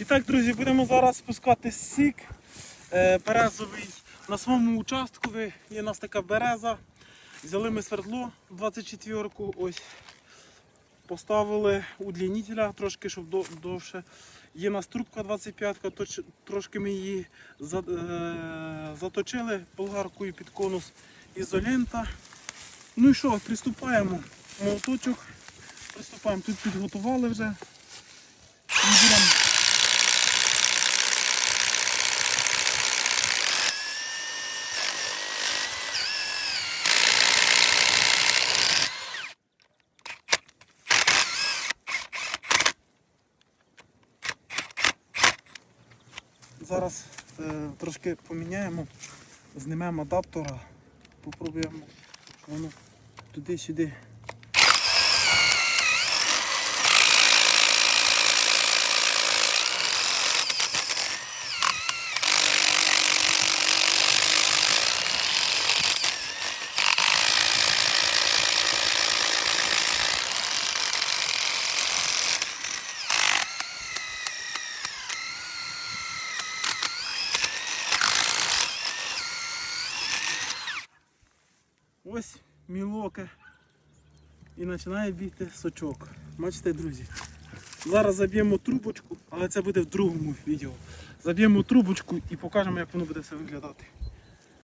І так, друзі, будемо зараз спускати сік е, березовий. На своєму участку є у нас така береза. Взяли ми свердло 24-ку, ось поставили удлінителя трошки, щоб довше. Є у нас трубка 25-ка, трошки ми її е, заточили болгаркою під конус ізолента. Ну і що, приступаємо. Молоточок. Приступаємо. Тут підготували вже. І беремо Зараз е, трошки поміняємо, знімемо адаптера, попробуємо, воно туди-сюди. Ось мілоке. І починає бігти сочок. Бачите, друзі. Зараз заб'ємо трубочку, але це буде в другому відео. Заб'ємо трубочку і покажемо, як воно буде все виглядати.